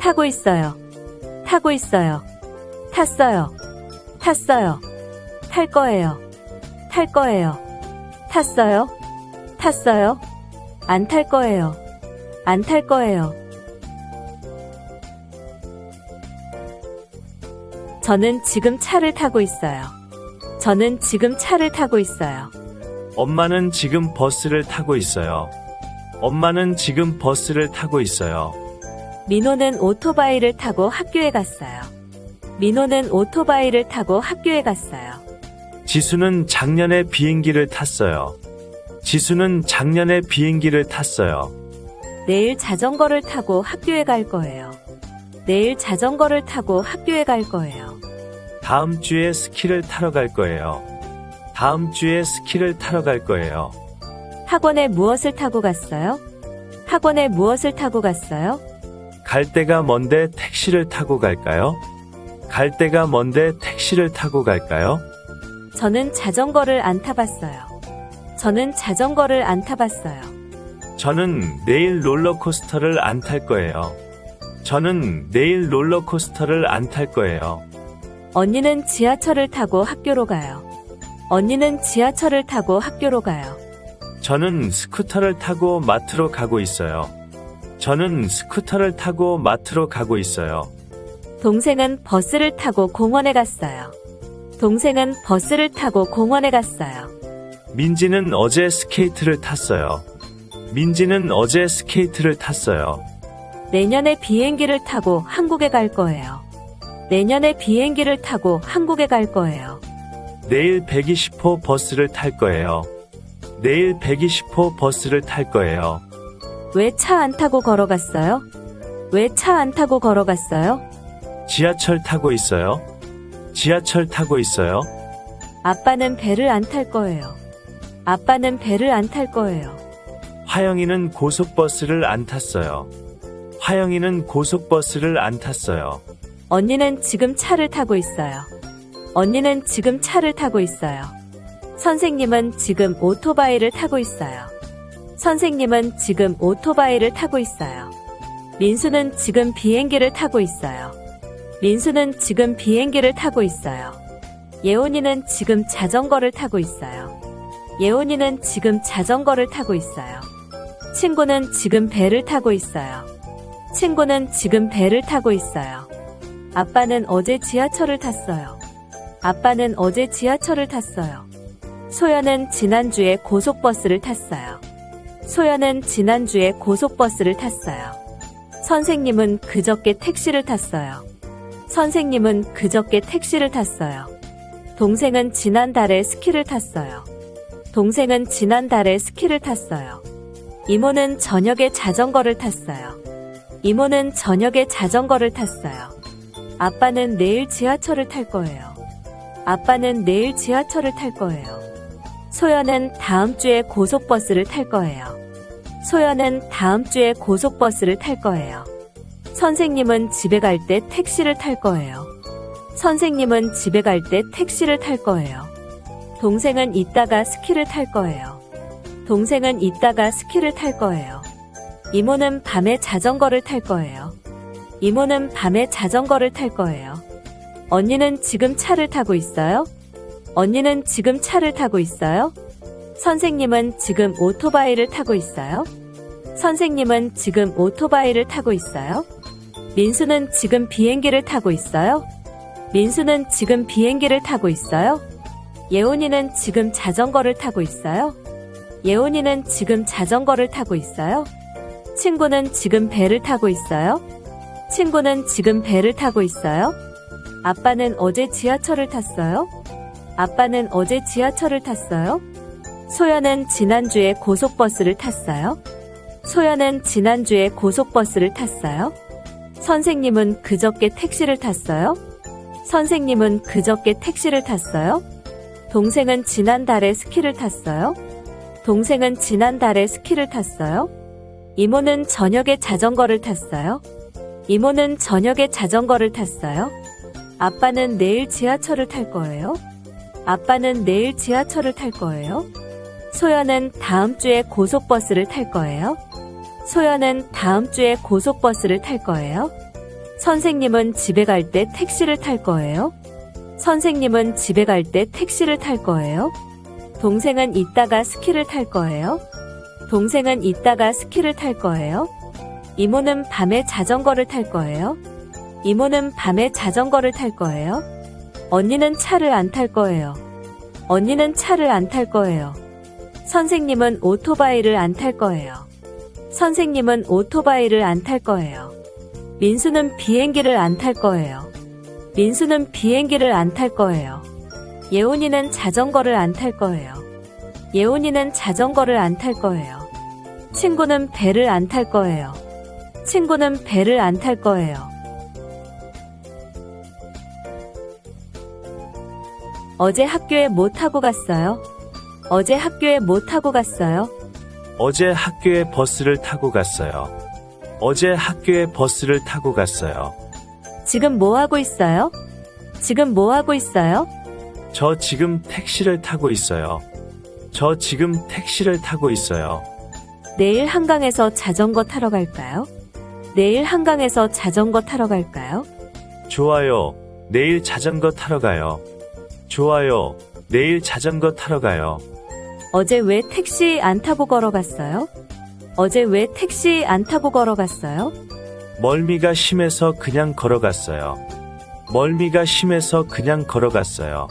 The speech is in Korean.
타고 있어요. 타고 있어요. 탔어요. 탔어요. 탈 거예요. 탈 거예요. 탔어요. 탔어요. 안 탈 거예요. 안 탈 거예요. 저는 지금 차를 타고 있어요. 저는 지금 차를 타고 있어요. 엄마는 지금 버스를 타고 있어요. 엄마는 지금 버스를 타고 있어요. 민호는 오토바이를 타고 학교에 갔어요. 민호는 오토바이를 타고 학교에 갔어요. 지수는 작년에 비행기를 탔어요. 지수는 작년에 비행기를 탔어요. 내일 자전거를 타고 학교에 갈 거예요. 내일 자전거를 타고 학교에 갈 거예요. 다음 주에 스키를 타러 갈 거예요. 다음 주에 스키를 타러 갈 거예요. 학원에 무엇을 타고 갔어요? 학원에 무엇을 타고 갔어요? 갈 데가 먼데 택시를 타고 갈까요? 갈 데가 먼데 택시를 타고 갈까요? 저는 자전거를 안 타봤어요. 저는 자전거를 안 타봤어요. 저는 내일 롤러코스터를 안 탈 거예요. 저는 내일 롤러코스터를 안 탈 거예요. 언니는 지하철을 타고 학교로 가요. 언니는 지하철을 타고 학교로 가요. 저는 스쿠터를 타고 마트로 가고 있어요. 저는 스쿠터를 타고 마트로 가고 있어요. 동생은 버스를 타고 공원에 갔어요. 동생은 버스를 타고 공원에 갔어요. 민지는 어제 스케이트를 탔어요. 민지는 어제 스케이트를 탔어요. 내년에 비행기를 타고 한국에 갈 거예요. 내년에 비행기를 타고 한국에 갈 거예요. 내일 120호 버스를 탈 거예요. 내일 120호 버스를 탈 거예요. 왜 차 안 타고 걸어갔어요? 왜 차 안 타고 걸어갔어요? 지하철 타고 있어요. 지하철 타고 있어요. 아빠는 배를 안 탈 거예요. 아빠는 배를 안 탈 거예요. 화영이는 고속버스를 안 탔어요. 화영이는 고속버스를 안 탔어요. 언니는 지금 차를 타고 있어요. 언니는 지금 차를 타고 있어요. 선생님은 지금 오토바이를 타고 있어요. 선생님은 지금 오토바이를 타고 있어요. 민수는 지금 비행기를 타고 있어요. 민수는 지금 비행기를 타고 있어요. 예원이는 지금 자전거를 타고 있어요. 예원이는 지금 자전거를 타고 있어요. 친구는 지금 배를 타고 있어요. 친구는 지금 배를 타고 있어요. 아빠는 어제 지하철을 탔어요. 아빠는 어제 지하철을 탔어요. 소연은 지난주에 고속버스를 탔어요. 소연은 지난주에 고속버스를 탔어요. 선생님은 그저께 택시를 탔어요. 선생님은 그저께 택시를 탔어요. 동생은 지난달에 스키를 탔어요. 동생은 지난달에 스키를 탔어요. 이모는 저녁에 자전거를 탔어요. 이모는 저녁에 자전거를 탔어요. 아빠는 내일 지하철을 탈 거예요. 아빠는 내일 지하철을 탈 거예요. 소연은 다음 주에 고속버스를 탈 거예요. 소연은 다음 주에 고속버스를 탈 거예요. 선생님은 집에 갈 때 택시를 탈 거예요. 선생님은 집에 갈 때 택시를 탈 거예요. 동생은 이따가 스키를 탈 거예요. 동생은 이따가 스키를 탈 거예요. 이모는 밤에 자전거를 탈 거예요. 이모는 밤에 자전거를 탈 거예요. 언니는 지금 차를 타고 있어요? 언니는 지금 차를 타고 있어요? 선생님은 지금 오토바이를 타고 있어요? 선생님은 지금 오토바이를 타고 있어요? 민수는 지금 비행기를 타고 있어요? 민수는 지금 비행기를 타고 있어요? 예원이는 지금 자전거를 타고 있어요? 예원이는 지금 자전거를 타고 있어요? 친구는 지금 배를 타고 있어요? 친구는 지금 배를 타고 있어요? 아빠는 어제 지하철을 탔어요? 아빠는 어제 지하철을 탔어요? 소연은 지난주에 고속버스를 탔어요? 소연은 지난주에 고속버스를 탔어요? 선생님은 그저께 택시를 탔어요? 선생님은 그저께 택시를 탔어요? 동생은 지난달에 스키를 탔어요? 동생은 지난달에 스키를 탔어요? 이모는 저녁에 자전거를 탔어요? 이모는 저녁에 자전거를 탔어요? 아빠는 내일 지하철을 탈 거예요? 아빠는 내일 지하철을 탈 거예요? 소연은 다음 주에 고속버스를 탈 거예요? 소연은 다음 주에 고속버스를 탈 거예요? 선생님은 집에 갈 때 택시를 탈 거예요? 선생님은 집에 갈 때 택시를 탈 거예요? 동생은 이따가 스키를 탈 거예요? 동생은 이따가 스키를 탈 거예요? 이모는 밤에 자전거를 탈 거예요? 이모는 밤에 자전거를 탈 거예요? 언니는 차를 안 탈 거예요. 언니는 차를 안 탈 거예요. 선생님은 오토바이를 안 탈 거예요. 선생님은 오토바이를 안 탈 거예요. 민수는 비행기를 안 탈 거예요. 민수는 비행기를 안 탈 거예요. 예원이는 자전거를 안 탈 거예요. 예원이는 자전거를 안 탈 거예요. 친구는 배를 안 탈 거예요. 친구는 배를 안 탈 거예요. 어제 학교에 뭐 타고 갔어요? 어제 학교에 뭐 타고 갔어요? 어제 학교에 버스를 타고 갔어요. 어제 학교에 버스를 타고 갔어요. 지금 뭐 하고 있어요? 지금 뭐 하고 있어요? 저 지금 택시를 타고 있어요. 저 지금 택시를 타고 있어요. 내일 한강에서 자전거 타러 갈까요? 내일 한강에서 자전거 타러 갈까요? 좋아요. 내일 자전거 타러 가요. 좋아요. 내일 자전거 타러 가요. 어제 왜 택시 안 타고 걸어갔어요? 어제 왜 택시 안 타고 걸어갔어요? 멀미가 심해서 그냥 걸어갔어요. 멀미가 심해서 그냥 걸어갔어요.